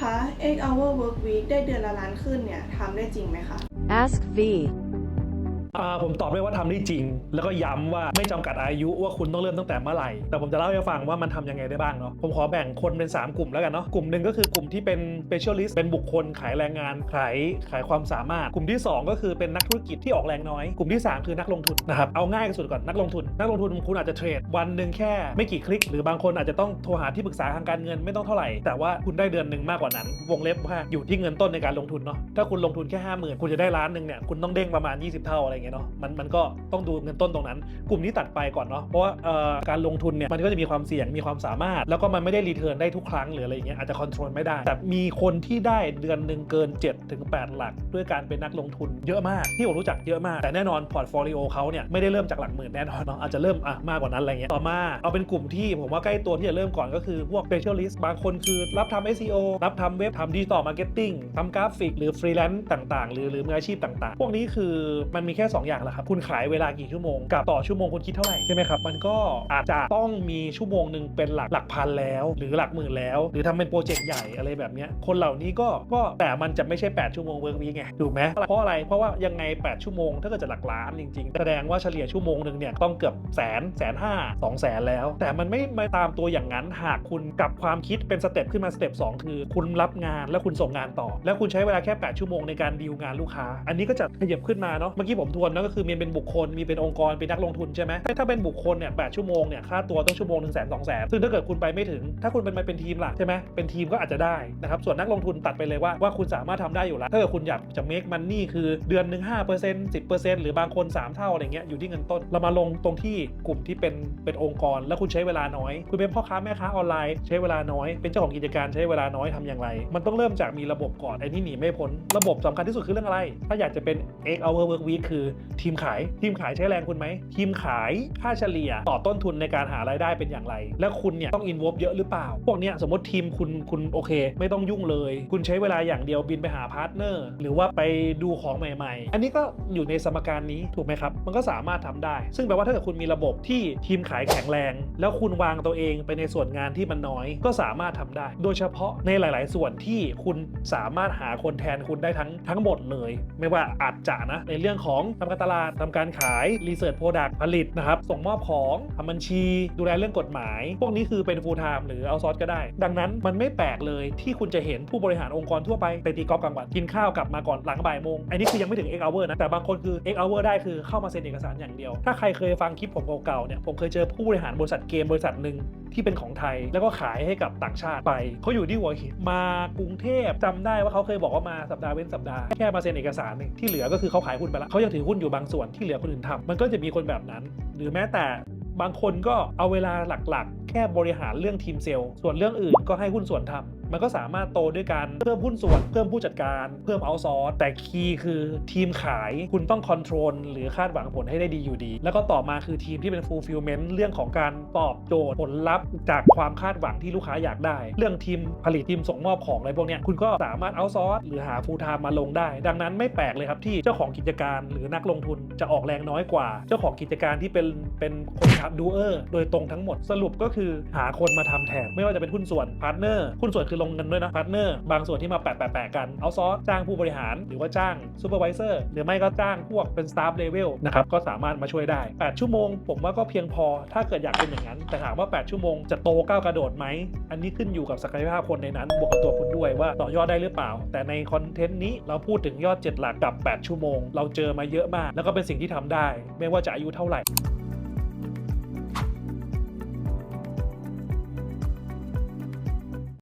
คะ 8 hour work week ได้เดือนละล้านขึ้นเนี่ยทำได้จริงไหมคะ Ask V. อ่าผมตอบได้ว่าทำได้จริง แล้วก็ย้ำว่าไม่จำกัดอายุว่าคุณต้องเริ่มตั้งแต่เมื่อไหร่ แต่ผมจะเล่าให้ฟังว่ามันทำยังไงได้บ้างเนาะผมขอแบ่งคนเป็น 3 กลุ่มแล้วกันเนาะกลุ่มหนึ่งก็คือกลุ่มที่เป็น specialist เป็นบุคคลขายแรงงานขายขายความสามารถ กลุ่มที่ 2 ก็คือเป็นนักธุรกิจที่ออกแรงน้อย กลุ่มที่ 3 คือนักลงทุนนะครับเอาง่ายที่สุดก่อนนักลงทุน นักลงทุนคุณอาจจะเทรดวันหนึ่งแค่ไม่กี่คลิก หรือบางคนอาจจะต้องโทรหาที่ปรึกษาทางการเงินไม่ต้องเท่าไหร่ แต่ว่าคุณได้เดือนหนึ่งมากกว่านั้น วงเล็บว่าอยู่ที่เงินต้นในการลงทุนเนาะถ้าคุณลงทุนแค่ห้าหมื่นคุณจะได้ล้านหนึ่งเนี่ยคุณต้องเด้งประมาณ 20 เท่าอะไรเงี้ยเนาะมันมันก็ต้องดูเงินต้นตรงนั้น กลุ่มนี้ตัดไปก่อนเนาะเพราะว่าการลงทุนเนี่ยมันก็จะมีความเสี่ยงมีความสามารถ แล้วก็มันไม่ได้รีเทิร์นได้ทุกครั้งหรืออะไรอย่างเงี้ยอาจจะคอนโทรลไม่ได้ แต่มีคนที่ได้เดือนหนึ่งเกิน 7 ถึง 8 หลัก ด้วยการเป็นนักลงทุนเยอะมากที่ผมรู้จักเยอะมาก แต่แน่นอนพอร์ตโฟลิโอเขาเนี่ยไม่ได้เริ่มจากหลักหมื่นแน่นอนเนาะอาจจะเริ่มอะมากกว่านั้นอะไรเงี้ยต่อมาเอาเป็นกลุ่มที่ผมว่าใกล้ตัวที่จะเริ่มก่อนก็คือพวก specialist บางคนคือรับทำ SEO รับทำเว็บทำดิจิตอลมาร์เก็ตติ้งทำกราฟิก หรือฟรีแลนซ์ต่างๆ หรือหรือมืออาชีพต่างๆ พวกนี้คือมันมีแค่2อย่างแหละครับ คุณขายเวลากี่ชั่วโมงกับต่อชั่วโมงคุณคิดเท่าไหร่ใช่ไหมครับ มันก็อาจจะต้องมีชั่วโมงหนึ่งเป็นหลักหลักพันแล้ว หรือหลักหมื่นแล้ว หรือทำเป็นโปรเจกต์ใหญ่อะไรแบบนี้คนเหล่านี้ก็ก็แต่มันจะไม่ใช่ 8 ชั่วโมงเวิร์กวีไงถูกไหมเพราะอะไรเพราะว่ายังไง 8 ชั่วโมงถ้าเกิดจะหลักล้านจริงๆ แสดงว่าเฉลี่ยชั่วโมงหนึ่งเนี่ยต้องเกือบแสนแสนห้าสองแสนแล้ว แต่มันไม่มาตามตัวอย่างนั้นหากคุณกับความคิดเป็นสเต็ปขึ้นมาสเต็ป2คือ คุณรับงานแล้วคุณส่งงานต่อ แล้วคุณใช้เวลาแค่ 8 ชั่วโมงในการดีลงานลูกค้า อันนี้ก็จะขยับขึ้นมาเนาะเมื่อกี้ผมทวนนะก็คือมีเป็นบุคคลมีเป็นองค์กรเป็นนักลงทุนใช่ไหมถ้าเป็นบุคคลเนี่ยแชั่วโมงเนี่ยค่าตัวต้องชั่วโมงหนึ่งแสนสองแสนซึ่งถ้าเกิดคุณไปไม่ถึง ถ้าคุณเป็นมาเป็นทีมล่ะใช่ไหมเป็นทีมก็อาจจะได้นะครับส่วนนักลงทุนตัดไปเลยว่าว่าคุณสามารถทำได้อยู่แล้วถ้าเกิดคุณอยากจะ make money คือเดือนหนึ่งห้าเปอร์เซ็นต์สิบเปอร์เซ็นต์หรือบางคน 3 เท่าอะไรเงี้ยอยู่ที่เงินต้น เรามาลงตรงที่กลุ่มที่เป็นเป็นองค์กร แล้วคุณใช้เวลาน้อย คุณเป็นพ่อค้าแม่ค้าออนไลน์ใช้เวลาน้อย เป็นเจ้าของกิจการใช้เวลาน้อยทำอย่างไร มันต้องเริ่มจากมีระบบก่อนไอ้นี่หนีไม่พ้นระบบสำคัญที่สุดคือเรื่องอะไร ถ้าอยากจะเป็น X hour work week คือทีมขาย ทีมขายใช้แรงคุณไหม ทีมขายค่าเฉลี่ยต่อต้นทุนในการหารายได้เป็นอย่างไร และคุณเนี่ยต้องอินวอ e เยอะหรือเปล่า พวกเนี้ยสมมติทีมคุณคุณโอเค ไม่ต้องยุ่งเลย คุณใช้เวลาอย่างเดียวบินไปหาพาร์ทเนอร์หรือว่าไปดูของใหม่ ๆ อันนี้ก็อยู่ในสมการนี้ถูกไหมครับ มันก็สามารถทำได้ ซึ่งแปลว่าถ้าเกิดคุณมีระบบที่ทีมขายแข็งแรง แล้วคุณวางตัวเองไปในส่วนงานที่มันน้อย ก็สามารถทำได้ โดยเฉพาะในหลาย ๆ ส่วนที่คุณสามารถหาคนแทนคุณได้ทั้งทั้งหมดเลย ไม่ว่าอาจจะนะในเรื่องของทำการตลาดทำการขายรีเสิร์ชโปรดักต์ผลิตนะครับส่งมอบของทำบัญชีดูแลเรื่องกฎหมาย พวกนี้คือเป็น full time หรือเอาซอร์สก็ได้ ดังนั้นมันไม่แปลกเลยที่คุณจะเห็นผู้บริหารองค์กรทั่วไปไปตีกอล์ฟกลางวันกินข้าวกลับมาก่อนหลังบ่ายโมงอันนี้คือยังไม่ถึง X hour นะแต่บางคนคือ X hour ได้คือเข้ามาเซ็นเอกสารอย่างเดียว ถ้าใครเคยฟังคลิปผมเก่าๆเนี่ยผมเคยเจอผู้บริหารบริษัทเกมบริษัทหนึ่งที่เป็นของไทยแล้วก็ขายให้กับต่างชาติไปเขาอยู่ที่หัวหินมากรุงเทพจำได้ว่าเขาเคยบอกว่ามาสัปดาห์เว้นสัปดาห์แค่มาเซ็นเอกสารหนึ่งที่เหลือก็คือเขาขายหุ้นไปล้วเขายังถือหุ้นอยู่บางส่วนที่เหลือคนอื่นทำมันก็จะมีคนแบบนั้น หรือแม้แต่บางคนก็เอาเวลาหลักๆ แค่บริหารเรื่องทีมเซลล์ส่วนเรื่องอื่นก็ให้หุ้นส่วนทำ มันก็สามารถโตด้วยการเพิ่มหุ้นส่วน เพิ่มผู้จัดการ เพิ่มเอาซอร์สแต่คีย์คือทีมขายคุณต้องคอนโทรลหรือคาดหวังผลให้ได้ดีอยู่ดี แล้วก็ต่อมาคือทีมที่เป็น fulfillment เรื่องของการตอบโจทย์ผลลัพธ์จากความคาดหวังที่ลูกค้าอยากได้ เรื่องทีมผลิตทีมส่งมอบของอะไรพวกเนี้ยคุณก็สามารถเอาซอร์สหรือหา full time มาลงได้ ดังนั้นไม่แปลกเลยครับที่เจ้าของกิจการหรือนักลงทุนจะออกแรงน้อยกว่า เจ้าของกิจการที่เป็นเป็นคนทำดูเออร์โดยตรงทั้งหมดสรุปก็คือหาคนมาทำแทนไม่ว่าจะเป็นหุ้นส่วนพาร์ทเนอร์หุ้นส่วนคือลงเงินด้วยนะพาร์ทเนอร์บางส่วนที่มาแปะแปะแปะกันเอาซอร์จ้างผู้บริหารหรือว่าจ้างซูเปอร์วิเซอร์หรือไม่ก็จ้างพวกเป็นสตาฟเลเวลนะครับก็สามารถมาช่วยได้ 8 ชั่วโมง ผมว่าก็เพียงพอถ้าเกิดอยากเป็นอย่างนั้น แต่ถามว่า 8 ชั่วโมงจะโตก้าวกระโดดไหม อันนี้ขึ้นอยู่กับศักยภาพคนในนั้น บวกกับตัวคุณด้วยว่าต่อยอดได้หรือเปล่า แต่ในคอนเทนต์นี้เราพูดถึงยอด 7 หลักกับ 8 ชั่วโมง เราเจอมาเยอะมาก แล้วก็เป็นสิ่งที่ทำได้ ไม่ว่าจะอายุเท่าไหร่